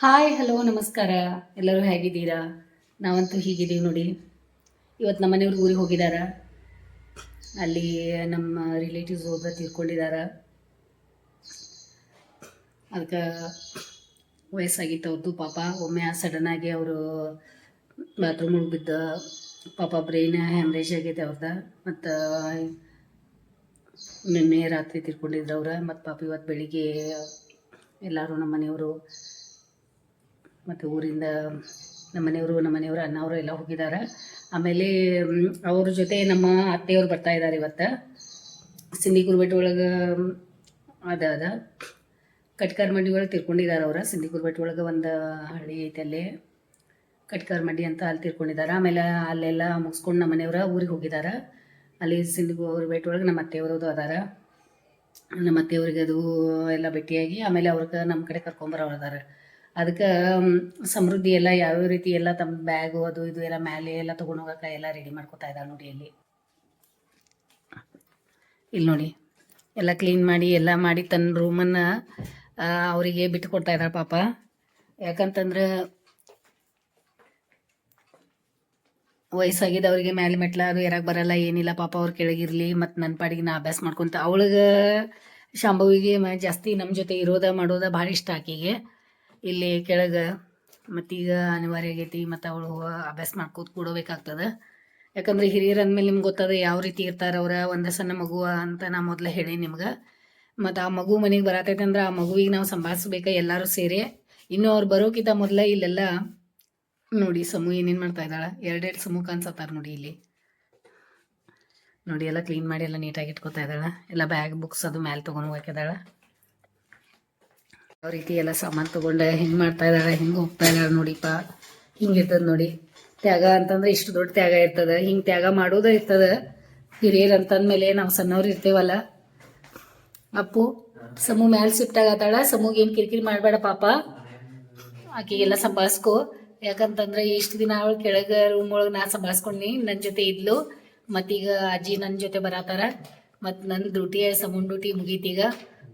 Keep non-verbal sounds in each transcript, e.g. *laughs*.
Hi, hello, ನಮಸ್ಕಾರ. ಎಲ್ಲರೂ ಹೇಗಿದ್ದೀರಾ? ನಾವಂತೂ ಹೀಗಿದ್ದೀವಿ ನೋಡಿ. ಇವತ್ತು ನಮ್ಮ ಮನೆಯವ್ರಿಗೆ ಊರಿಗೆ ಹೋಗಿದ್ದಾರೆ? ಅಲ್ಲಿ ನಮ್ಮ ರಿಲೇಟಿವ್ಸ್ ಒಬ್ಬರು ತೀರ್ಕೊಂಡಿದ್ದಾರೆ? ಅದಕ್ಕೆ ವಯಸ್ಸಾಗಿತ್ತು ಅವ್ರದ್ದು ಪಾಪ. ಒಮ್ಮೆ ಸಡನ್ನಾಗಿ ಅವರು ಬಾತ್ರೂಮ್ ಬಿದ್ದ. ಪಾಪ ಬ್ರೈನ್ ಹ್ಯಾಮ್ರೇಜ್ ಆಗೈತೆ ಅವ್ರದ್ದು ಮತ್ತು ನಿನ್ನೆ ರಾತ್ರಿ ತೀರ್ಕೊಂಡಿದ್ರು ಅವ್ರು. ಮತ್ತು ಪಾಪ ಇವತ್ತು ಬೆಳಿಗ್ಗೆ ಎಲ್ಲರೂ ನಮ್ಮ ಮನೆಯವರು ಮತ್ತು ಊರಿಂದ ನಮ್ಮ ಮನೆಯವರು ನಮ್ಮ ಮನೆಯವರು ಅಣ್ಣವರು ಎಲ್ಲ ಹೋಗಿದ್ದಾರೆ. ಆಮೇಲೆ ಅವ್ರ ಜೊತೆ ನಮ್ಮ ಅತ್ತೆಯವರು ಬರ್ತಾ ಇದ್ದಾರೆ ಇವತ್ತು. ಸಿಂಧಿ ಗುರುಬೆಟ್ ಒಳಗೆ ಅದ ಅದ. ಕಟ್ಕಾರ್ ಮಂಡಿ ಒಳಗೆ ತಿರ್ಕೊಂಡಿದ್ದಾರೆ ಅವ್ರು. ಸಿಂಧಿ ಗುರುಬೆಟ್ ಒಳಗೆ ಒಂದು ಹಳ್ಳಿ ಐತೆ ಅಲ್ಲಿ. ಕಟ್ಕಾರ್ ಮಂಡಿ ಅಂತ ಅಲ್ಲಿ ತಿರ್ಕೊಂಡಿದ್ದಾರೆ. ಆಮೇಲೆ ಅಲ್ಲೆಲ್ಲ ಮುಗಿಸ್ಕೊಂಡು ನಮ್ಮ ಮನೆಯವ್ರ ಊರಿಗೆ ಹೋಗಿದ್ದಾರೆ. ಅಲ್ಲಿ ಸಿಂಧಿ ಗುರುಬೆಟ್ ಒಳಗೆ ನಮ್ಮ ಅತ್ತೆಯವರು ಅದಾರ. ನಮ್ಮ ಅತ್ತೆಯವ್ರಿಗೆ ಅದು ಎಲ್ಲ ಭೇಟಿಯಾಗಿ, ಆಮೇಲೆ ಅವ್ರಿಗೆ ನಮ್ಮ ಕಡೆ ಕರ್ಕೊಂಬರೋರು ಅದಾರ. ಅದಕ್ಕೆ ಸಮೃದ್ಧಿ ಎಲ್ಲ ಯಾವ್ಯಾವ ರೀತಿ ಎಲ್ಲ ತಮ್ಮ ಬ್ಯಾಗು ಅದು ಇದು ಎಲ್ಲ ಮ್ಯಾಲೆ ಎಲ್ಲ ಹೋಗಕ್ಕೆ ಎಲ್ಲ ರೆಡಿ ಮಾಡ್ಕೊತಾ ಇದ್ದಾರೆ ನೋಡಿ ಇಲ್ಲಿ. ಇಲ್ಲಿ ನೋಡಿ, ಎಲ್ಲ ಕ್ಲೀನ್ ಮಾಡಿ ಎಲ್ಲ ಮಾಡಿ ತನ್ನ ರೂಮನ್ನು ಅವರಿಗೆ ಬಿಟ್ಟು ಕೊಡ್ತಾ ಇದ್ದಾರೆ ಪಾಪ. ಯಾಕಂತಂದ್ರೆ ವಯಸ್ಸಾಗಿದೆ ಅವರಿಗೆ ಮ್ಯಾಲೆ ಮೆಟ್ಲ ಅದು ಯಾರಾಗ ಬರಲ್ಲ, ಏನಿಲ್ಲ, ಪಾಪ ಅವ್ರು ಕೆಳಗಿರ್ಲಿ, ಮತ್ತು ನನ್ನ ಪಾಡಿಗೆ ನಾ ಅಭ್ಯಾಸ ಮಾಡ್ಕೊಂತ, ಅವಳಿಗೆ ಶಾಂಭವಿಗೆ ಜಾಸ್ತಿ ನಮ್ಮ ಜೊತೆ ಇರೋದ ಮಾಡೋದ ಭಾಳ ಇಷ್ಟ ಆಕೆಗೆ. ಇಲ್ಲಿ ಕೆಳಗೆ ಮತ್ತೀಗ ಅನಿವಾರ್ಯ ಆಗೈತಿ, ಮತ್ತು ಅವಳು ಅಭ್ಯಾಸ ಮಾಡ್ಕೋತ ಕೂಡಬೇಕಾಗ್ತದೆ. ಯಾಕಂದ್ರೆ ಹಿರಿಯರು ಅಂದಮೇಲೆ ನಿಮ್ಗೆ ಗೊತ್ತದ ಯಾವ ರೀತಿ ಇರ್ತಾರೆ ಅವ್ರ, ಒಂದು ಸಣ್ಣ ಮಗು ಅಂತ ನಾ ಮೊದಲೇ ಹೇಳಿ ನಿಮ್ಗೆ. ಮತ್ತು ಆ ಮಗು ಮನೆಗೆ ಬರತೈತೆ ಅಂದ್ರೆ ಆ ಮಗುವಿಗೆ ನಾವು ಸಂಭಾಳಿಸ್ಬೇಕು ಎಲ್ಲರೂ ಸೇರಿ. ಇನ್ನು ಅವ್ರು ಬರೋಕ್ಕಿಂತ ಮೊದಲ ಇಲ್ಲೆಲ್ಲ ನೋಡಿ ಸಮೂಹ ಏನೇನು ಮಾಡ್ತಾ ಇದ್ದಾಳೆ, ಎರಡೆರಡು ಸಮೂಹ ಕಾಣಿಸತ್ತಾರ ನೋಡಿ ಇಲ್ಲಿ. ನೋಡಿ ಎಲ್ಲ ಕ್ಲೀನ್ ಮಾಡಿ ಎಲ್ಲ ನೀಟಾಗಿ ಇಟ್ಕೋತಾ ಇದ್ದಾಳೆ, ಎಲ್ಲ ಬ್ಯಾಗ್ ಬುಕ್ಸ್ ಅದು ಮ್ಯಾಲೆ ತೊಗೊಂಡು ಹೋಗಿದ್ದಾಳೆ ಯಾವ ರೀತಿ ಎಲ್ಲ ಸಾಮಾನು ತೊಗೊಂಡೆ, ಹೆಂಗೆ ಮಾಡ್ತಾ ಇದ್ದಾಳೆ ಹೆಂಗೆ ಹೋಗ್ತಾ ಇದ್ದಾಳೆ ನೋಡಿಪ್ಪ. ಹಿಂಗೆ ಇರ್ತದೆ ನೋಡಿ. ತ್ಯಾಗ ಅಂತಂದ್ರೆ ಇಷ್ಟು ದೊಡ್ಡ ತ್ಯಾಗ ಇರ್ತದೆ. ಹಿಂಗೆ ತ್ಯಾಗ ಮಾಡೋದೇ ಇರ್ತದೆ. ಹಿರಿಯರು ಅಂತಂದ್ಮೇಲೆ ನಾವು ಸಣ್ಣವ್ರು ಇರ್ತೇವಲ್ಲ. ಅಪ್ಪು, ಸಮು ಮ್ಯಾಲ್ ಶಿಫ್ಟ್ ಆಗತ್ತಾಳ, ಸಮೂಗೆ ಏನು ಕಿರಿಕಿರಿ ಮಾಡಬೇಡ ಪಾಪ. ಆಕೆಗೆಲ್ಲ ಸಂಭಾಳಿಸ್ಕೊ. ಯಾಕಂತಂದ್ರೆ ಇಷ್ಟು ದಿನ ಅವಳು ಕೆಳಗೆ ರೂಮ್ ಒಳಗೆ ನಾ ಸಂಭಾಳಿಸ್ಕೊಂಡಿ ನನ್ನ ಜೊತೆ ಇದ್ಲು. ಮತ್ತೀಗ ಅಜ್ಜಿ ನನ್ನ ಜೊತೆ ಬರತ್ತಾರ. ಮತ್ತು ನನ್ನ ಡ್ಯೂಟಿ, ಸಮೂನ್ ಡ್ಯೂಟಿ ಮುಗೀತೀಗ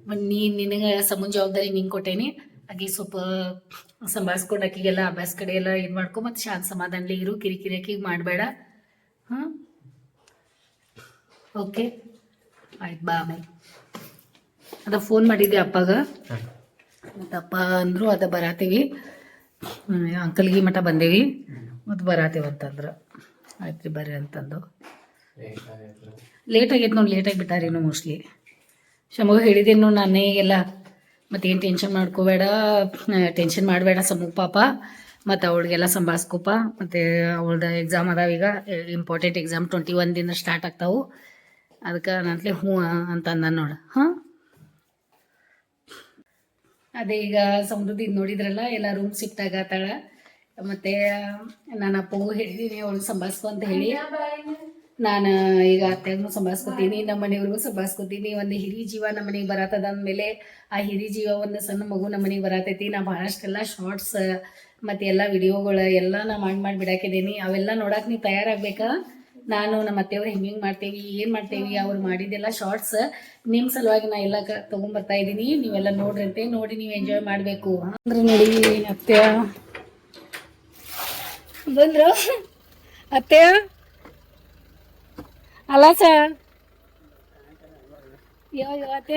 ನೀ ನಿನಗೆ ಸಮುನ್ ಜವಾಬ್ದಾರಿ ನಿಂಗೆ ಕೊಟ್ಟೇನಿ. ಆಕೆ ಸ್ವಲ್ಪ ಸಂಭಾಳಿಸ್ಕೊಂಡು ಆಕಿಗೆಲ್ಲ ಅಭ್ಯಾಸ ಕಡೆ ಎಲ್ಲ ಇದು ಮಾಡ್ಕೊ ಮತ್ತೆ ಶಾಂತ ಸಮಾಧಾನಲಿ ಇರು ಕಿರಿಕಿರಿ ಆಕಿಗೆ ಮಾಡಬೇಡ. ಹಾಂ? ಓಕೆ. ಆಯ್ತು ಬಾ ಆಮೇಲೆ. ಅದ ಫೋನ್ ಮಾಡಿದ್ದೆ ಅಪ್ಪಾಗ. ಮತ್ತು ಅಪ್ಪ ಅಂದರು ಅದ ಬರಾತೀವಿ. ಅಂಕಲ್ಗಿ ಮಠ ಬಂದೇವಿ. ಮತ್ತು ಬರಾತೀವಿ ಅಂತಂದ್ರು. ಆಯ್ತು ರೀ ಬರ್ರಿ ಅಂತಂದು. ಲೇಟ್ ಆಗೈತೆ ನೋಡಿ ಲೇಟಾಗಿ ಬಿಟ್ಟಾರೇನೋ ಮೋಸ್ಟ್ಲಿ ಶಮಗ ಹೇಳಿದ್ದೇನು ನಾನೇ ಎಲ್ಲ ಮತ್ತೇನು ಟೆನ್ಷನ್ ಮಾಡ್ಕೋಬೇಡ ಟೆನ್ಷನ್ ಮಾಡಬೇಡ ಸಮು ಪಾಪ, ಮತ್ತು ಅವಳಿಗೆಲ್ಲ ಸಂಭಾಳಿಸ್ಕೊಪ, ಮತ್ತು ಅವಳ್ದು ಎಕ್ಸಾಮ್ ಅದಾವ ಈಗ ಇಂಪಾರ್ಟೆಂಟ್ ಎಕ್ಸಾಮ್ ಟ್ವೆಂಟಿ ದಿನ ಸ್ಟಾರ್ಟ್ ಆಗ್ತಾವು. ಅದಕ್ಕೆ ನಂತಲೇ ಹ್ಞೂ ಅಂತ ಅಂದ ನೋಡು. ಹಾಂ? ಅದೇ ಈಗ ಸಮೃದ್ಧಿ ನೋಡಿದ್ರಲ್ಲ, ಎಲ್ಲ ರೂಮ್ ಶಿಫ್ಟ್ ಆಗತ್ತಾಳ, ಮತ್ತೆ ನಾನು ಅಪ್ಪಗೂ ಹೇಳಿದ್ದೀನಿ ಅವಳಿಗೆ ಸಂಭಾಳಿಸ್ಕೊ ಅಂತ ಹೇಳಿ. ನಾನು ಈಗ ಅತ್ತೆಗೂ ಸಂಭಾಳಿಸ್ಕೊತೀನಿ ನಮ್ಮ ಮನೆಯವ್ರಿಗೂ ಸಂಭಾಳಿಸ್ಕೊತೀನಿ ಒಂದು ಹಿರಿ ಜೀವ ನಮ್ಮ ಮನೆಗೆ ಬರತ್ತದ ಅಂದಮೇಲೆ ಆ ಹಿರಿ ಜೀವ ಒಂದು ಸಣ್ಣ ಮಗು ನಮ್ಮ ಮನೆಗೆ ಬರತೈತಿ. ನಾ ಭಾಳಷ್ಟೆಲ್ಲ ಶಾರ್ಟ್ಸ್ ಮತ್ತು ಎಲ್ಲ ವಿಡಿಯೋಗಳು ಎಲ್ಲ ನಾ ಮಾಡಿ ಮಾಡಿ ಬಿಡಾಕಿದ್ದೀನಿ ಅವೆಲ್ಲ ನೋಡಕ್ಕೆ ನೀವು ತಯಾರಾಗಬೇಕಾ? ನಾನು ನಮ್ಮ ಅತ್ತೆಯವ್ರು ಹೆಂಗೆ ಹಿಂಗೆ ಮಾಡ್ತೀವಿ, ಏನು ಮಾಡ್ತೀವಿ, ಅವ್ರು ಮಾಡಿದ್ದೆಲ್ಲ ಶಾರ್ಟ್ಸ್ ನಿಮ್ಮ ಸಲುವಾಗಿ ನಾ ಎಲ್ಲ ಕ ತೊಗೊಂಬರ್ತಾ ಇದ್ದೀನಿ ನೀವೆಲ್ಲ ನೋಡ್ರಿ ಅಂತೆ ನೋಡಿ ನೀವು ಎಂಜಾಯ್ ಮಾಡಬೇಕು. ಅಂದ್ರೆ ನೋಡಿ ಅತ್ತೆ ಬಂದ್ರು? ಅತ್ತೆ आला सर. येवा येवा ते.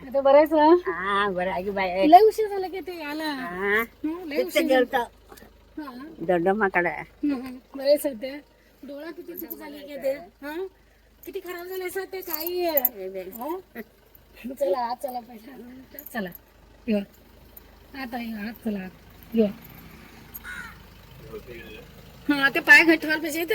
आता बरं आहे सर? हा बरं आहे की बाय लय उशीर झाला की ते आला हा हं, लय उशीर बरं सर ते. डोळा किती चुक की ते. हा? किती खराब झाले सर ते काही. आहे. हं? चला आत चला पैसा चला. येवा आता येवा आत चला. आत येवा हा ते पाय घटवायला पाहिजे ते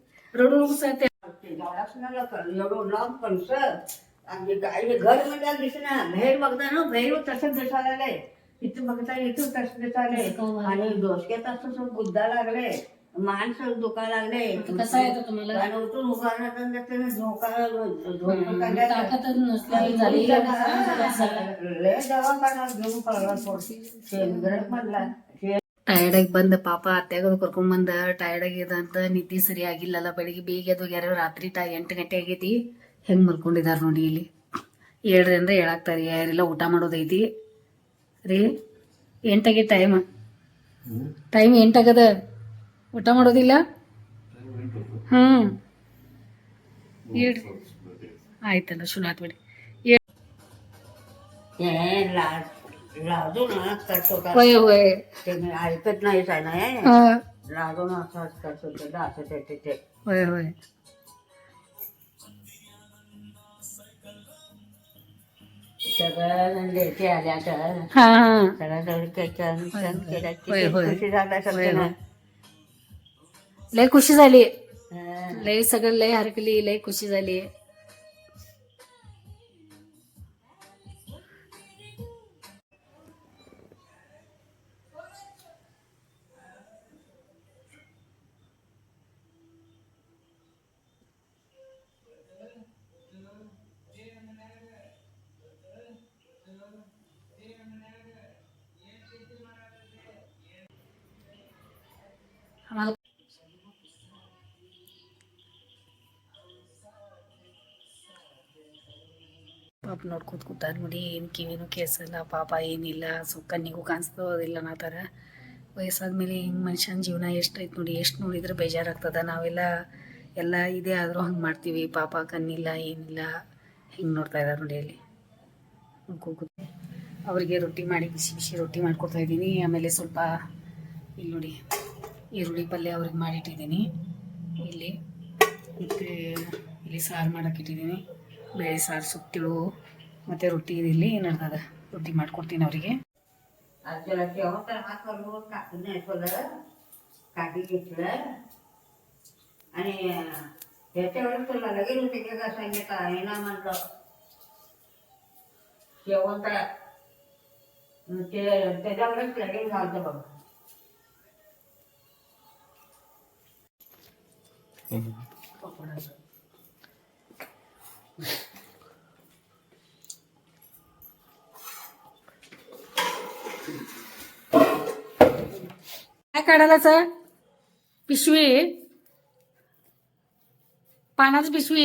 रडू नको घर म्हणतात दिसणार बाहेर बघता ना बाहेर तसंच दिसायला लागले इथं बघता इथं तसं दिसायले आणि डोसक्यात असं गुद्दा लागले माणसं धोका लागले कसं येतं तुम्हाला आणि उठून उभारण्यात झोका ताकदच नसल्याने झाली दवाखाना घेऊन परवा थोडशी शेणग्रह ಟಯರ್ಡ್ ಆಗಿ ಬಂದ ಪಾಪ ಅತ್ಯಾಗದು ಕರ್ಕೊಂಡ್ ಬಂದ ಟೈರ್ಡ್ ಆಗಿದ ಅಂತ ನಿದ್ದೆ ಸರಿ ಆಗಿಲ್ಲಲ್ಲ, ಬೆಳಿಗ್ಗೆ ಬೇಗ ಅದು ಹೋಗ್ಯಾರ ರಾತ್ರಿ ಟ ಎಂಟು ಗಂಟೆ ಆಗೈತಿ, ಹೆಂಗ್ ಮಲ್ಕೊಂಡಿದಾರ ನೋಡಿ ಇಲ್ಲಿ. ಏಳ್ರಿ ಅಂದ್ರೆ ಹೇಳಾಕ್ತಾರಿ ಯಾರೆಲ್ಲ ಊಟ ಮಾಡೋದೈತಿ ರೀ ಎಂಟಾಗೆ ಟೈಮ್ ಟೈಮ್ ಎಂಟಾಗದ ಊಟ ಮಾಡೋದಿಲ್ಲ? ಹ್ಮ್. ಹೇಳ್ರಿ ಆಯ್ತಲ್ಲ, ಶುರು ಆತ್ ಬಿಡಿ. लाजून करत होता होय होय. ते मी ऐकत नाही काय नाही हा, लाजून असं करत असं ते ते- ते. होय होय. आल्या तर. हा हा. सगळं जवळ केलं केलं होय, होय. खुशी झाला होय, सगळं होय. लय खुशी झाली. हा. लय सगळं लय हरकली लय खुशी झाली. ಪಾಪ ನೋಡ್ಕೊತ ಕೂತಾರ ನೋಡಿ, ಏನು ಕಿವಿನೂ ಕೇಸಲ್ಲ ಪಾಪ ಏನಿಲ್ಲ ಸೊ ಕಣ್ಣಿಗೂ ಕಾಣಿಸ್ತೋದಿಲ್ಲ ನಾ ಥರ. ವಯಸ್ಸಾದ್ಮೇಲೆ ಹಿಂಗೆ ಮನುಷ್ಯನ ಜೀವನ ಎಷ್ಟೈತೆ ನೋಡಿ, ಎಷ್ಟು ನೋಡಿದ್ರೆ ಬೇಜಾರಾಗ್ತದ. ನಾವೆಲ್ಲ ಎಲ್ಲ ಇದೇ ಆದರೂ ಹಂಗೆ ಮಾಡ್ತೀವಿ, ಪಾಪ ಕಣ್ಣಿಲ್ಲ, ಏನಿಲ್ಲ. ಹಿಂಗೆ ನೋಡ್ತಾ ಇದ್ದಾರೆ ನೋಡಿ ಅಲ್ಲಿ. ಕೂಗುತ್ತೆ ಅವರಿಗೆ ರೊಟ್ಟಿ ಮಾಡಿ, ಬಿಸಿ ಬಿಸಿ ರೊಟ್ಟಿ ಮಾಡ್ಕೊಡ್ತಾ ಇದ್ದೀನಿ. ಆಮೇಲೆ ಸ್ವಲ್ಪ ಇಲ್ಲಿ ನೋಡಿ, ಈರುಳ್ಳಿ ಪಲ್ಯ ಅವ್ರಿಗೆ ಮಾಡಿಟ್ಟಿದ್ದೀನಿ. ಇಲ್ಲಿ ಮತ್ತು ಇಲ್ಲಿ ಸಾರು ಮಾಡೋಕ್ಕಿಟ್ಟಿದ್ದೀನಿ ಬೇಳೆ ಸಾರು ಸುತ್ತಿಳು ಮತ್ತು ರೊಟ್ಟಿ ಇಲ್ಲಿ ನಡ್ದದ ರೊಟ್ಟಿ ಮಾಡ್ಕೊಡ್ತೀನಿ ಅವರಿಗೆ आज जरा जेव्हा तर हात करून टाकून ठेवलं काठी घेतलं आणि त्याच्या वेळेस तुला लगेच होते की का सांगितलं आहे ना म्हटलं जेवण तर मग ते त्याच्यावरच लगेच घालतं बघ काय काढायलाच पिशवी पानाची पिशवी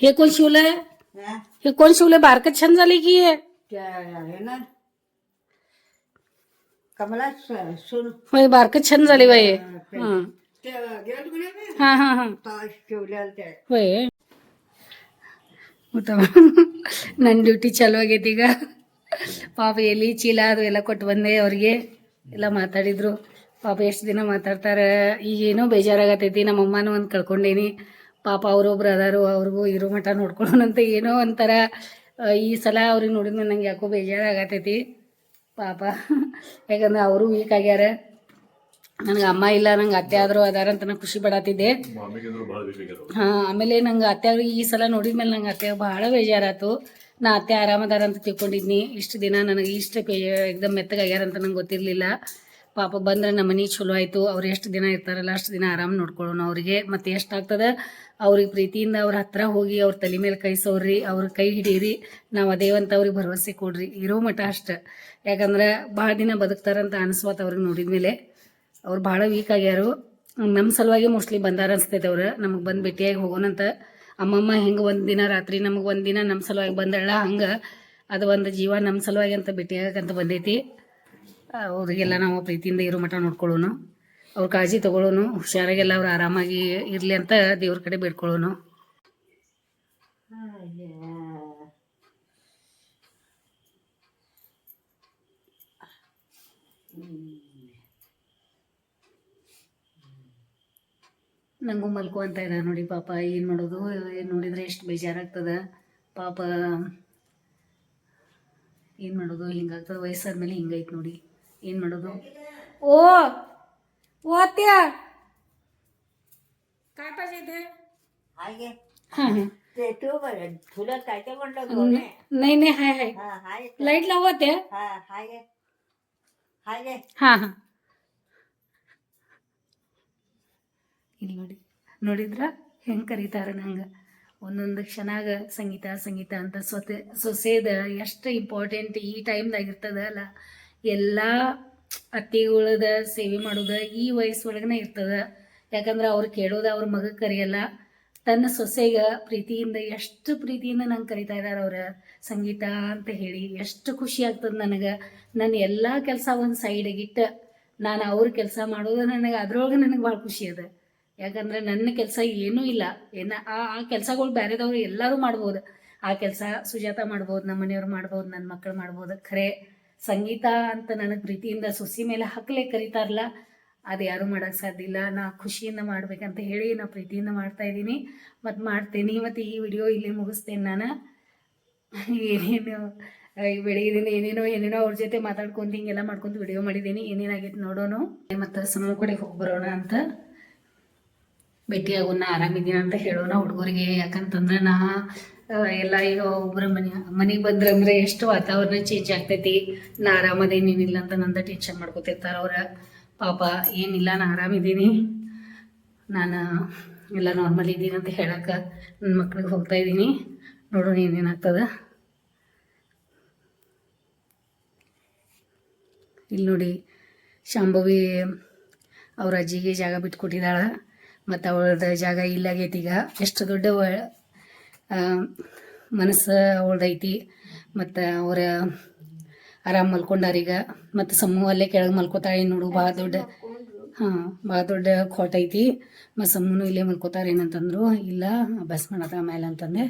हे कोण शिवलंय हा? हे कोण शिवलंय बारकं छान झाले की हे? त्या हे ना कमला स- सून होय बारकं छान झाले बाई हं. त्या गेट मध्ये ना हा हा हा ताश ठेवलेला त्या ಹೋಯ್ ಊಟ ನನ್ನ ಡ್ಯೂಟಿ ಚಾಲು ಆಗೈತಿ ಈಗ ಪಾಪ ಎಲ್ಲಿ ಚೀಲ ಅದು ಎಲ್ಲ ಕೊಟ್ಟು ಬಂದೆ ಅವ್ರಿಗೆ ಎಲ್ಲ ಮಾತಾಡಿದ್ರು. ಪಾಪ ಎಷ್ಟು ದಿನ ಮಾತಾಡ್ತಾರೆ? ಈಗೇನೋ ಬೇಜಾರಾಗತೈತಿ. ನಮ್ಮ ಅಮ್ಮನೂ ಒಂದು ಕಳ್ಕೊಂಡೇನಿ. ಪಾಪ ಅವರೊಬ್ರು ಅದಾರು, ಅವ್ರಿಗೂ ಇರೋ ಮಠ ನೋಡ್ಕೊಳ್ಳೋಣಂತ ಏನೋ ಒಂಥರ ಈ ಸಲ ಅವ್ರಿಗೆ ನೋಡಿದ್ಮೇಲೆ ನಂಗೆ ಯಾಕೋ ಬೇಜಾರಾಗತೈತಿ. ಪಾಪ. ಯಾಕಂದ್ರೆ ಅವರು ವೀಕ್ ಆಗ್ಯಾರ. ನನಗೆ ಅಮ್ಮ ಇಲ್ಲ ನಂಗೆ ಅತ್ತೆ ಆದರೂ ಅದಾರ ಅಂತ ನಾನು ಖುಷಿ ಪಡತ್ತಿದ್ದೆ ಹಾ ಆಮೇಲೆ ನಂಗೆ ಅತ್ತೆ ಈ ಸಲ ನೋಡಿದ್ಮೇಲೆ ನಂಗೆ ಅತ್ತೆ ಬಹಳ ಬೇಜಾರಾತು ನಾ ಅತ್ತೆ ಆರಾಮದಾರ ಅಂತ ತಿಳ್ಕೊಂಡಿದ್ನಿ. ಇಷ್ಟು ದಿನ ನನಗೆ ಇಷ್ಟು ಎಕ್ದಮ್ ಮೆತ್ತಗಾಗ್ಯಾರ ಅಂತ ನಂಗೆ ಗೊತ್ತಿರಲಿಲ್ಲ. ಪಾಪ ಬಂದ್ರೆ ನಮ್ಮ ಮನೆ ಚಲೋ ಆಯಿತು. ಅವ್ರು ಎಷ್ಟು ದಿನ ಇರ್ತಾರಲ್ಲ ಅಷ್ಟು ದಿನ ಆರಾಮ್ ನೋಡ್ಕೊಳ್ಳೋಣ ಅವರಿಗೆ. ಮತ್ತೆ ಎಷ್ಟಾಗ್ತದೆ ಅವ್ರಿಗೆ ಪ್ರೀತಿಯಿಂದ ಅವ್ರ ಹತ್ರ ಹೋಗಿ ಅವ್ರ ತಲೆ ಮೇಲೆ ಕೈ ಸೋರ್ರಿ ಅವ್ರ ಕೈ ಹಿಡೀರಿ. ನಾವು ಅದೇವಂತ ಅವ್ರಿಗೆ ಭರವಸೆ ಕೊಡ್ರಿ. ಇರೋ ಮಠ ಅಷ್ಟೆ. ಯಾಕಂದ್ರೆ ಭಾಳ ದಿನ ಬದುಕ್ತಾರಂತ ಅನಿಸ್ವತ್ತು ಅವ್ರಿಗೆ ನೋಡಿದ್ಮೇಲೆ. ಅವ್ರು ಭಾಳ ವೀಕ್ ಆಗ್ಯಾರು. ನಮ್ಮ ಸಲುವಾಗಿ ಮೋಸ್ಟ್ಲಿ ಬಂದಾರ ಅನ್ಸ್ತೈತೆ ಅವ್ರು. ನಮಗೆ ಬಂದು ಭೇಟಿಯಾಗಿ ಹೋಗೋಣಂತ ಅಮ್ಮಮ್ಮ ಹೆಂಗೆ ಒಂದು ದಿನ ರಾತ್ರಿ ನಮಗೆ ಒಂದು ದಿನ ನಮ್ಮ ಸಲುವಾಗಿ ಬಂದಳ ಹಂಗೆ. ಅದು ಒಂದು ಜೀವ ನಮ್ಮ ಸಲುವಾಗಿ ಅಂತ ಭೇಟಿಯಾಗಂತ ಬಂದೈತಿ. ಅವ್ರಿಗೆಲ್ಲ ನಾವು ಪ್ರೀತಿಯಿಂದ ಇರೋ ಮಠ ನೋಡ್ಕೊಳ್ಳೋನು. ಅವ್ರ ಕಾಳಜಿ ತಗೊಳ್ಳೋನು ಹುಷಾರಾಗೆಲ್ಲ ಅವ್ರು ಆರಾಮಾಗಿ ಇರಲಿ ಅಂತ ದೇವ್ರ ಕಡೆ ಬೇಡ್ಕೊಳ್ಳೋನು. ನಂಗೂ ಮಲ್ಕೊ ಅಂತ ಇದ ನೋಡಿ ಪಾಪ ಏನು ಮಾಡೋದು ಏನು ನೋಡಿದ್ರೆ ಎಷ್ಟು ಬೇಜಾರಾಗ್ತದ ಪಾಪ ಏನು ಮಾಡೋದು ಹಿಂಗಾಗ್ತದೆ ವಯಸ್ಸಾದ್ಮೇಲೆ ಹಿಂಗೈತೆ ನೋಡಿ ಏನು ಮಾಡೋದು ಓ ಓ ಅತ್ಯ काय पाहिजे ते हाय गे हां हां ते तू बरं तुला काय म्हणलं दोन आहे? नाही नाही हाय हाय हा हाय लाईट लावते हा हाय आहे. हाय आहे. ಹಾಂ ಇಲ್ಲಿ ನೋಡಿ. ನೋಡಿದ್ರ? ಹೆಂಗೆ ಕರೀತಾರೆ ನಂಗೆ? ಒಂದೊಂದು ಕ್ಷಣಾಗ ಸಂಗೀತ ಸಂಗೀತ ಅಂತ ಸೊತೆ ಸೊಸೆದ ಎಷ್ಟು ಇಂಪಾರ್ಟೆಂಟ್ ಈ ಟೈಮ್ದಾಗ ಇರ್ತದ ಅಲ್ಲ. ಎಲ್ಲ ಅತ್ತಿಗಳದ ಸೇವೆ ಮಾಡೋದು ಈ ವಯಸ್ಸೊಳಗನೆ ಇರ್ತದ. ಯಾಕಂದ್ರೆ ಅವ್ರು ಕೇಳೋದು ಅವ್ರ ಮಗ ಕರೆಯಲ್ಲ. ತನ್ನ ಸೊಸೆಗ ಪ್ರೀತಿಯಿಂದ, ಎಷ್ಟು ಪ್ರೀತಿಯಿಂದ ನಂಗೆ ಕರಿತಾ ಇದ್ದಾರೆ ಅವ್ರ ಸಂಗೀತ ಅಂತ ಹೇಳಿ, ಎಷ್ಟು ಖುಷಿ ಆಗ್ತದೆ ನನಗೆ. ನನ್ನ ಎಲ್ಲ ಕೆಲಸ ಒಂದು ಸೈಡಿಗಿಟ್ಟು ನಾನು ಅವ್ರ ಕೆಲಸ ಮಾಡೋದು ನನಗೆ, ಅದ್ರೊಳಗೆ ನನಗೆ ಭಾಳ ಖುಷಿ ಅದ. ಯಾಕಂದ್ರೆ ನನ್ನ ಕೆಲಸ ಏನೂ ಇಲ್ಲ. ಏನ ಆ ಆ ಕೆಲಸಗಳು ಬೇರೆದವ್ರು ಎಲ್ಲರೂ ಮಾಡ್ಬೋದು. ಆ ಕೆಲಸ ಸುಜಾತ ಮಾಡ್ಬೋದು ನಮ್ಮ ಮನೆಯವ್ರು ಮಾಡ್ಬೋದು ನನ್ನ ಮಕ್ಕಳು ಮಾಡ್ಬೋದು. ಖರೆ, ಸಂಗೀತ ಅಂತ ನನಗೆ ಪ್ರೀತಿಯಿಂದ ಸೊಸಿ ಮೇಲೆ ಹಾಕಲೇ ಕರೀತಾರಲ್ಲ, ಅದು ಯಾರೂ ಮಾಡೋಕ್ಕೆ ಸಾಧ್ಯ ಇಲ್ಲ. ನಾ ಖುಷಿಯಿಂದ ಮಾಡ್ಬೇಕಂತ ಹೇಳಿ ನಾ ಪ್ರೀತಿಯಿಂದ ಮಾಡ್ತಾ ಇದ್ದೀನಿ. ಮತ್ತು ಮಾಡ್ತೀನಿ. ಮತ್ತು ಈ ವಿಡಿಯೋ ಇಲ್ಲಿ ಮುಗಿಸ್ತೇನೆ ನಾನು. ಏನೇನು ಬೆಳಗಿದಿಂದ ಏನೇನೋ ಏನೇನೋ ಅವ್ರ ಜೊತೆ ಮಾತಾಡ್ಕೊಂಡು ಹಿಂಗೆಲ್ಲ ಮಾಡ್ಕೊಂಡು ವಿಡಿಯೋ ಮಾಡಿದ್ದೀನಿ. ಏನೇನಾಗೈತೆ ನೋಡೋಣ ಮತ್ತು ಸಮ ಕಡೆ ಹೋಗಿ ಬರೋಣ ಅಂತ. ಭೇಟಿ ಆಗೋಣ ಆರಾಮಿದ್ದೀನಿ ಅಂತ ಹೇಳೋಣ ಹುಡುಗರಿಗೆ. ಯಾಕಂತಂದ್ರೆ ನಾ ಎಲ್ಲ ಈಗ ಒಬ್ಬರ ಮನೆ, ಮನೆಗೆ ಬಂದ್ರಂದ್ರೆ ಎಷ್ಟು ವಾತಾವರಣ ಚೇಂಜ್ ಆಗ್ತೈತಿ. ನಾ ಆರಾಮದೇನೇನಿಲ್ಲ ಅಂತ ನಂದ ಟೆನ್ಷನ್ ಮಾಡ್ಕೊತಿರ್ತಾರೆ ಅವ್ರ. ಪಾಪ, ಏನಿಲ್ಲ, ನಾ ಆರಾಮಿದ್ದೀನಿ ನಾನು ಎಲ್ಲ ನಾರ್ಮಲ್ ಇದ್ದೀನಿ ಅಂತ ಹೇಳಕ್ಕೆ ನನ್ನ ಮಕ್ಳಿಗೆ ಹೋಗ್ತಾ ಇದ್ದೀನಿ ನೋಡೋಣ ಏನೇನಾಗ್ತದೆ ಇಲ್ಲಿ ನೋಡಿ ಶಾಂಭವಿ ಅವ್ರ ಅಜ್ಜಿಗೆ ಜಾಗ ಬಿಟ್ಕೊಟ್ಟಿದ್ದಾಳೆ ಮತ್ತು ಅವಳದ ಜಾಗ ಇಲ್ಲಾಗೈತಿ ಈಗ. ಎಷ್ಟು ದೊಡ್ಡ ಮನಸ್ಸು ಅವಳದೈತಿ. ಮತ್ತು ಅವರ ಆರಾಮ್ ಮಲ್ಕೊಂಡಾರೀಗ ಮತ್ತು ಸಮೂಹ ಅಲ್ಲೇ ಕೆಳಗೆ ಮಲ್ಕೋತಾಳೆ ನೋಡು ಭಾಳ ದೊಡ್ಡ ಹಾಂ ಭಾಳ ದೊಡ್ಡ ಕೋಟ್ ಐತಿ. ಮತ್ತು ಸಮೂನು ಇಲ್ಲೇ ಮಲ್ಕೋತಾರೆ ಏನಂತಂದ್ರು ಇಲ್ಲ ಅಭ್ಯಾಸ ಮಾಡತ್ತ ಆಮೇಲೆ ಅಂತಂದೆ.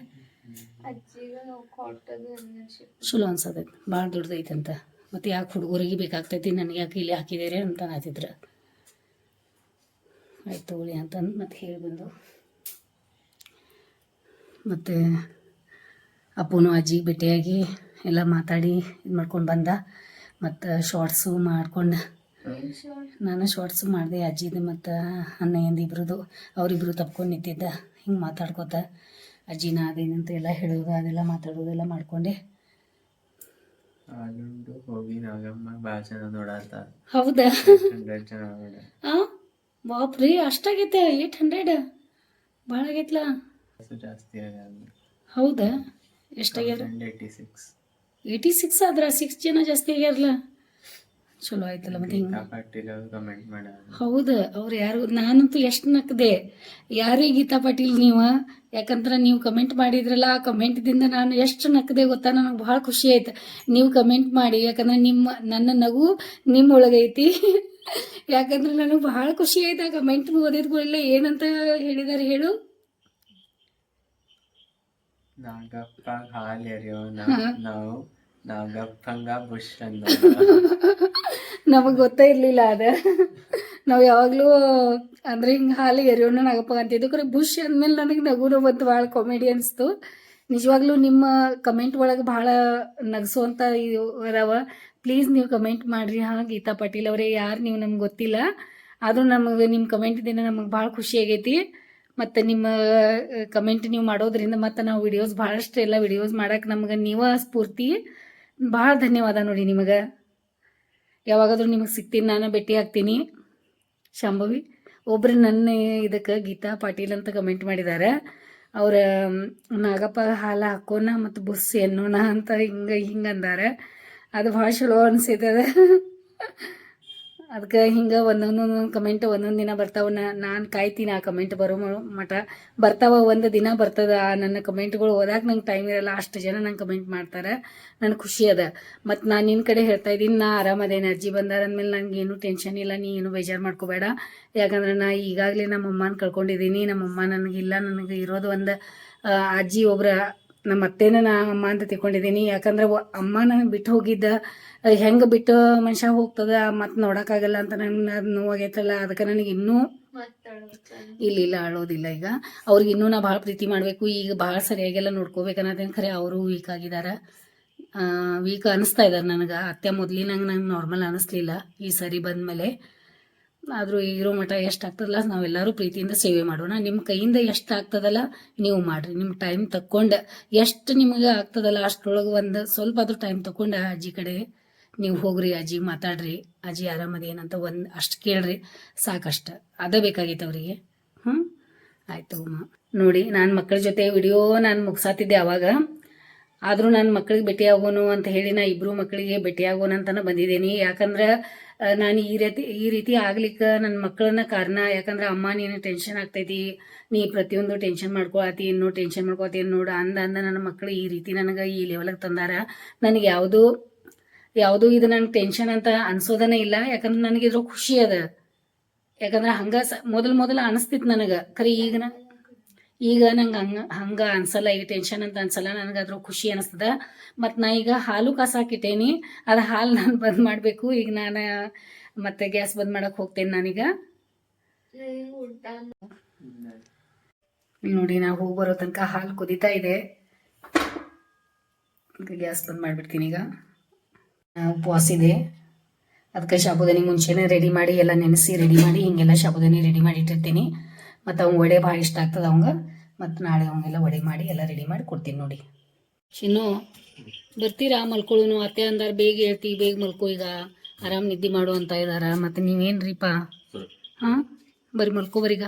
ಚಲೋ ಅನ್ಸತೈತಿ ಭಾಳ ದೊಡ್ಡದೈತೆ ಅಂತ ಮತ್ತು ಯಾಕೆ ಹುಡುಗರಿಗೆ ಬೇಕಾಗ್ತೈತಿ ನನಗೆ ಯಾಕೆ ಇಲ್ಲಿ ಹಾಕಿದ್ದೀರಿ ಅಂತ ಅನ್ನತಿದ್ರು ಆಯ್ತು ತಗೊಳ್ಳಿ ಅಂತಂದು ಮತ್ತೆ ಹೇಳಿ ಬಂದು. ಮತ್ತು ಅಪ್ಪನು ಅಜ್ಜಿಗೆ ಭೇಟಿಯಾಗಿ ಎಲ್ಲ ಮಾತಾಡಿ ಇದು ಮಾಡ್ಕೊಂಡು ಬಂದ. ಮತ್ತು ಶಾರ್ಟ್ಸು ಮಾಡ್ಕೊಂಡು ನಾನು ಶಾರ್ಟ್ಸು ಮಾಡಿದೆ ಅಜ್ಜಿದು ಮತ್ತು ಅಣ್ಣಯ್ಯಂದು ಇಬ್ರದ್ದು ಅವರಿಬ್ರು ತಪ್ಕೊಂಡು ನಿಂತಿದ್ದ. ಹಿಂಗೆ ಮಾತಾಡ್ಕೋತ ಅಜ್ಜಿನ ಅದೇನಂತ ಎಲ್ಲ ಹೇಳೋದು ಅದೆಲ್ಲ ಮಾತಾಡೋದೆಲ್ಲ ಮಾಡ್ಕೊಂಡೆ. ಹೌದಾ? ಬಾಪ್ರಿ ಅಷ್ಟಾಗೈತೆ ಏಟ್ ಹಂಡ್ರೆಡ್ ಭಾಳ ಆಗೈತ್ಲ. ಜಾಸ್ತಿ ಹೌದಾ? ಎಷ್ಟಾಗ್ಯಾರ ಏಯ್ಟಿ ಸಿಕ್ಸ್ ಏಯ್ಟಿ ಸಿಕ್ಸ್ ಆದ್ರೆ ಸಿಕ್ಸ್ ಜನ ಜಾಸ್ತಿ ಆಗ್ಯಾರಲ್ಲ. ಚಲೋ ಆಯ್ತಲ್ಲ ಮತ್ತೆ ಹಿಂಗೆ. ಹೌದು ಅವ್ರು ಯಾರು ನಾನಂತೂ ಎಷ್ಟು ನಕ್ಕದೆ ಯಾರೇ ಗೀತಾ ಪಾಟೀಲ್ ನೀವು? ಯಾಕಂದ್ರೆ ನೀವು ಕಮೆಂಟ್ ಮಾಡಿದ್ರಲ್ಲ ಆ ಕಮೆಂಟ್ದಿಂದ ನಾನು ಎಷ್ಟು ನಕ್ಕದೆ ಗೊತ್ತಾ? ನನಗೆ ಭಾಳ ಖುಷಿ ಆಯ್ತು. ನೀವು ಕಮೆಂಟ್ ಮಾಡಿ ಯಾಕಂದ್ರೆ ನಿಮ್ಮ ನನ್ನ ನಗು ನಿಮ್ಮ ಒಳಗೈತಿ *laughs* ಯಾಕಂದ್ರೆ ನನಗೆ ಬಹಳ ಖುಷಿ ಆಯ್ತು. ಆ ಕಮೆಂಟ್ ಓದಿದ್ಕೊಳ್ಳೆ ಏನಂತ ಹೇಳಿದಾರೆ ಹೇಳು. ನಾಗಪ್ಪ ಹಾಲ್ ಎರಿಯೋ ಹಾ. ನಾವು ನಾಗಪ್ಪಂಗ ಬುಷ್ ಅಂದ ನಮಗೆ ಗೊತ್ತೇ ಇರಲಿಲ್ಲ ಅದ ನಾವು ಯಾವಾಗಲೂ ಅಂದ್ರೆ ಹಿಂಗೆ ಹಾಲು ಎರಿಯೋಣ ನಾಗಪ್ಪ ಅಂತ ಕರೆ ಬುಷ್ ಅಂದಮೇಲೆ ನನಗೆ ನಗುನು ಬಂತು ಭಾಳ ಕಾಮಿಡಿ ಅನಿಸ್ತು. ನಿಜವಾಗ್ಲೂ ನಿಮ್ಮ ಕಮೆಂಟ್ ಒಳಗೆ ಭಾಳ ನಗಿಸುವಂಥ ಇದು ಅದಾವ. ಪ್ಲೀಸ್ ನೀವು ಕಮೆಂಟ್ ಮಾಡಿರಿ. ಹಾಂ, ಗೀತಾ ಪಾಟೀಲ್ ಅವರೇ, ಯಾರು ನೀವು ನಮ್ಗೆ ಗೊತ್ತಿಲ್ಲ. ಆದರೂ ನಮಗೆ ನಿಮ್ಮ ಕಮೆಂಟ್ದಿಂದ ನಮಗೆ ಭಾಳ ಖುಷಿ ಆಗೈತಿ. ಮತ್ತು ನಿಮ್ಮ ಕಮೆಂಟ್ ನೀವು ಮಾಡೋದ್ರಿಂದ ಮತ್ತು ನಾವು ವಿಡಿಯೋಸ್ ಭಾಳಷ್ಟು ಎಲ್ಲ ವಿಡಿಯೋಸ್ ಮಾಡೋಕೆ ನಮ್ಗೆ ನೀವ ಸ್ಫೂರ್ತಿ. ಭಾಳ ಧನ್ಯವಾದ ನೋಡಿ ನಿಮಗೆ. ಯಾವಾಗಾದರೂ ನಿಮಗೆ ಸಿಗ್ತೀನಿ, ನಾನು ಭೇಟಿ ಆಗ್ತೀನಿ. ಶಾಂಭವಿ, ಒಬ್ರು ನನ್ನ ಇದಕ್ಕೆ ಗೀತಾ ಪಾಟೀಲ್ ಅಂತ ಕಮೆಂಟ್ ಮಾಡಿದ್ದಾರೆ ಅವ್ರ, ನಾಗಪ್ಪ ಹಾಲು ಹಾಕೋಣ ಮತ್ತು ಬುಸ್ ಎನ್ನೋಣ ಅಂತ ಹಿಂಗೆ ಹಿಂಗೆ ಅಂದಾರೆ. ಅದು ಭಾಳ ಚಲೋ ಅನಿಸ್ತದ. ಅದಕ್ಕೆ ಹಿಂಗೆ ಒಂದೊಂದೊಂದೊಂದು ಕಮೆಂಟ್ ಒಂದೊಂದು ದಿನ ಬರ್ತಾವ. ನಾನು ಕಾಯ್ತೀನಿ ಆ ಕಮೆಂಟ್ ಬರೋ ಮಠ. ಬರ್ತಾವ ಒಂದು ದಿನ ಬರ್ತದ ಆ ನನ್ನ ಕಮೆಂಟ್ಗಳು ಓದಾಕ ನಂಗೆ ಟೈಮ್ ಇರಲ್ಲ. ಅಷ್ಟು ಜನ ನಂಗೆ ಕಮೆಂಟ್ ಮಾಡ್ತಾರೆ. ನನಗೆ ಖುಷಿ ಅದ. ಮತ್ತು ನಾನು ನಿನ್ನ ಕಡೆ ಹೇಳ್ತಾ ಇದ್ದೀನಿ, ನಾ ಆರಾಮದ ಎನರ್ಜಿ ನನಗೆ ಏನೂ ಟೆನ್ಷನ್ ಇಲ್ಲ. ನೀ ಏನು ಬೇಜಾರು ಮಾಡ್ಕೋಬೇಡ. ಯಾಕಂದ್ರೆ ನಾ ಈಗಾಗಲೇ ನಮ್ಮ ಅಮ್ಮನ ಕಳ್ಕೊಂಡಿದ್ದೀನಿ. ನಮ್ಮ ಅಮ್ಮ ನನಗಿಲ್ಲ. ನನಗೆ ಇರೋದು ಒಂದು ಅಜ್ಜಿ ಒಬ್ರ ನಮ್ಮ ಅತ್ತೇನ ನಾ ಅಮ್ಮ ಅಂತ ತಿಳ್ಕೊಂಡಿದ್ದೀನಿ. ಯಾಕಂದ್ರೆ ವ- ಅಮ್ಮ ನನಗೆ ಬಿಟ್ಟು ಹೋಗಿದ್ದ ಹೆಂಗೆ ಬಿಟ್ಟು ಮನುಷ್ಯ ಹೋಗ್ತದ ಮತ್ತೆ ನೋಡೋಕ್ಕಾಗಲ್ಲ ಅಂತ ನನ್ನ ಅದು ನೋವಾಗೈತಲ್ಲ ಅದಕ್ಕೆ ನನಗೆ ಇನ್ನೂ ಇಲ್ಲ ಇಲ್ಲ ಆಳೋದಿಲ್ಲ ಈಗ. ಅವ್ರಿಗೆ ಇನ್ನೂ ನಾ ಭಾಳ ಪ್ರೀತಿ ಮಾಡಬೇಕು. ಈಗ ಭಾಳ ಸರಿಯಾಗೆಲ್ಲ ನೋಡ್ಕೋಬೇಕನ್ನೋದೇನು ಖರೆ ಅವರು ವೀಕ್ ಆಗಿದಾರ. ವೀಕ್ ಅನಿಸ್ತಾ ಇದ್ದಾರೆ ನನಗೆ. ಅತ್ತೆ ಮೊದಲಿನಂಗೆ ನಂಗೆ ನಾರ್ಮಲ್ ಅನ್ನಿಸ್ಲಿಲ್ಲ ಈ ಸರಿ ಬಂದಮೇಲೆ ಆದರೂ ಇರೋ ಮಠ ಎಷ್ಟು ಆಗ್ತದಲ್ಲ ನಾವೆಲ್ಲರೂ ಪ್ರೀತಿಯಿಂದ ಸೇವೆ ಮಾಡೋಣ. ನಿಮ್ಮ ಕೈಯಿಂದ ಎಷ್ಟು ಆಗ್ತದಲ್ಲ ನೀವು ಮಾಡಿರಿ. ನಿಮ್ಮ ಟೈಮ್ ತಕ್ಕೊಂಡು ಎಷ್ಟು ನಿಮಗೆ ಆಗ್ತದಲ್ಲ, ಅಷ್ಟರೊಳಗೆ ಒಂದು ಸ್ವಲ್ಪ ಆದರೂ ಟೈಮ್ ತಗೊಂಡು ಅಜ್ಜಿ ಕಡೆ, ನೀವು ಹೋಗ್ರಿ ಅಜ್ಜಿ, ಮಾತಾಡ್ರಿ. ಅಜ್ಜಿ ಆರಾಮದೇನಂತ ಒಂದು ಅಷ್ಟು ಕೇಳ್ರಿ, ಸಾಕಷ್ಟು. ಅದ ಬೇಕಾಗಿತ್ತು ಅವರಿಗೆ. ಹ್ಞೂ ಆಯಿತು ನೋಡಿ, ನಾನು ಮಕ್ಕಳ ಜೊತೆ ವಿಡಿಯೋ ನಾನು ಮುಗಿಸಾತಿದ್ದೆ ಅವಾಗ. ಆದರೂ ನಾನು ಮಕ್ಕಳಿಗೆ ಭೇಟಿ ಅಂತ ಹೇಳಿ ನಾ ಇಬ್ಬರು ಮಕ್ಕಳಿಗೆ ಭೇಟಿ ಆಗೋಣ ಬಂದಿದ್ದೀನಿ. ಯಾಕಂದ್ರೆ ನಾನು ಈ ರೀತಿ ಈ ರೀತಿ ಆಗ್ಲಿಕ್ಕೆ ನನ್ನ ಮಕ್ಕಳನ್ನ ಕಾರಣ, ಯಾಕಂದ್ರೆ ಅಮ್ಮ ನೀನು ಟೆನ್ಷನ್ ಆಗ್ತೈತಿ, ನೀ ಪ್ರತಿಯೊಂದು ಟೆನ್ಷನ್ ಮಾಡ್ಕೊಳತಿ, ಇನ್ನೂ ಟೆನ್ಷನ್ ಮಾಡ್ಕೋತೀನಿ ನೋಡು, ಅಂದ ಅಂದ ನನ್ನ ಮಕ್ಕಳು ಈ ರೀತಿ ನನಗೆ ಈ ಲೆವೆಲಿಗೆ ತಂದಾರ. ನನಗೆ ಯಾವುದೂ ಯಾವುದೂ ಇದು ನನಗೆ ಟೆನ್ಷನ್ ಅಂತ ಅನ್ಸೋದನೇ ಇಲ್ಲ, ಯಾಕಂದ್ರೆ ನನಗೆ ಇದ್ರ ಖುಷಿ ಅದ. ಯಾಕಂದ್ರೆ ಹಂಗ ಮೊದಲು ಮೊದಲು ಅನಿಸ್ತಿತ್ತು ನನಗೆ. ಖರೆ ಈಗ ಈಗ ನಂಗೆ ಹಂಗ, ಹಂಗೆ ಅನ್ಸಲ್ಲ ಈಗ ಟೆನ್ಷನ್ ಅಂತ ಅನ್ಸಲ್ಲ ನನಗೆ ಅದ್ರ ಖುಷಿ ಅನಿಸ್ತದ. ಮತ್ತು ನಾ ಈಗ ಹಾಲು ಕಾಸಾಕಿಟ್ಟೇನಿ ಅದು ಹಾಲು ನಾನು ಬಂದ್ ಮಾಡಬೇಕು. ಈಗ ನಾನು ಮತ್ತೆ ಗ್ಯಾಸ್ ಬಂದ್ ಮಾಡಕ್ಕೆ ಹೋಗ್ತೇನೆ ನಾನೀಗ. ನೋಡಿ ನಾವು ಹೋಗಿ ಬರೋ ತನಕ ಹಾಲು ಕುದೀತಾ ಇದೆ. ಗ್ಯಾಸ್ ಬಂದ್ ಮಾಡಿಬಿಡ್ತೀನಿ ಈಗ. ಉಪವಾಸ ಇದೆ. ಅದಕ್ಕೆ ಶಾಬುದಾನಿ ಮುಂಚೆನೇ ರೆಡಿ ಮಾಡಿ, ಎಲ್ಲ ನೆನೆಸಿ ರೆಡಿ ಮಾಡಿ, ಹಿಂಗೆಲ್ಲ ಶಾಬುದಾನಿ ರೆಡಿ ಮಾಡಿ ಇಟ್ಟಿರ್ತೀನಿ. ಮತ್ತು ಅವ್ನು ವಡೆ ಭಾಳ ಇಷ್ಟ ಆಗ್ತದೆ ಅವಂಗೆ. ಮತ್ತು ನಾಳೆ ಅವಂಗೆಲ್ಲ ವಡೆ ಮಾಡಿ ಎಲ್ಲ ರೆಡಿ ಮಾಡಿ ಕೊಡ್ತೀನಿ ನೋಡಿ. ಚಿನ್ನು ಬರ್ತೀರಾ ಮಲ್ಕೊಳ್ಳೋನು? ಅತ್ತೆ ಅಂದಾರ ಬೇಗ ಹೇಳ್ತಿ ಬೇಗ ಮಲ್ಕೋ ಈಗ. ಆರಾಮ್ ನಿದ್ದೆ ಮಾಡು ಅಂತ ಇದಾರ. ಮತ್ತು ನೀವೇನ್ರಿಪ್ಪ ಹಾಂ? ಬರೀ ಮಲ್ಕೋ ಬರೀಗ.